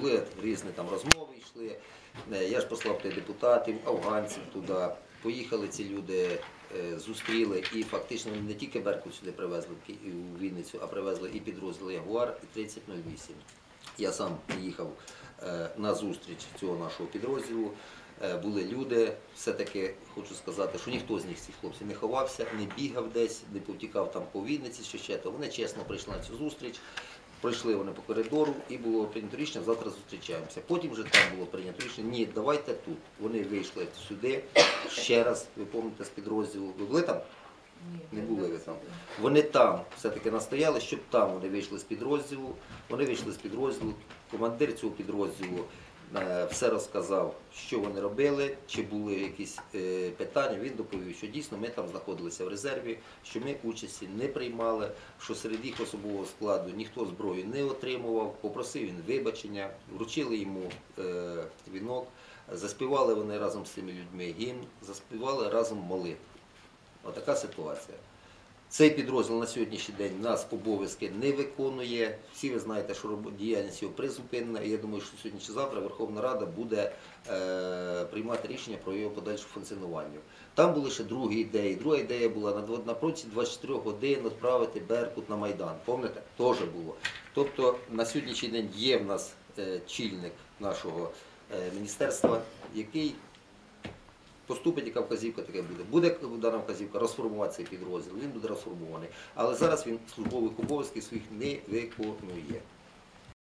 були різні там розмови йшли. Е, Я ж послав туди депутатів, афганців туди. Поїхали ці люди, е, зустріли і фактично не тільки Беркут сюди привезли у Вінницю, а привезли і підрозділ Ягуар і 3008. Я сам їхав е, на зустріч цього нашого підрозділу. Були люди, все-таки хочу сказати, що ніхто з них цих хлопців не ховався, не бігав десь, не повтікав там по Вінниці чи ще то. Вони чесно прийшли на цю зустріч. Пройшли вони по коридору і було прийнято рішення, завтра зустрічаємося. Потім вже там було прийнято рішення, ні, давайте тут. Вони вийшли сюди ще раз, ви пам'ятаєте з підрозділу. Ви були там? Не були ви там. Вони там все-таки настояли, щоб там вони вийшли з підрозділу. Вони вийшли з підрозділу. Командир цього підрозділу все розказав, що вони робили, чи були якісь е, питання. Він доповів, що дійсно ми там знаходилися в резерві, що ми участі не приймали, що серед їх особового складу ніхто зброю не отримував. Попросив він вибачення, вручили йому е, вінок, заспівали вони разом з цими людьми гімн, заспівали разом молитву. Отака ситуація. Цей підрозділ на сьогоднішній день нас обов'язки не виконує. Всі ви знаєте, що діяльність його призупинена. І я думаю, що сьогодні чи завтра Верховна Рада буде е, приймати рішення про його подальше функціонування. Там були ще другі ідеї. Друга ідея була на протязі 24 годин відправити Беркут на Майдан. Пам'ятаєте? Теж було. Тобто на сьогоднішній день є в нас е, чільник нашого е, міністерства, який Поступить яка вказівка, таке буде. Буде дана вказівка розформувати цей підрозділ, він буде розформований. Але зараз він службових обов'язків своїх не виконує.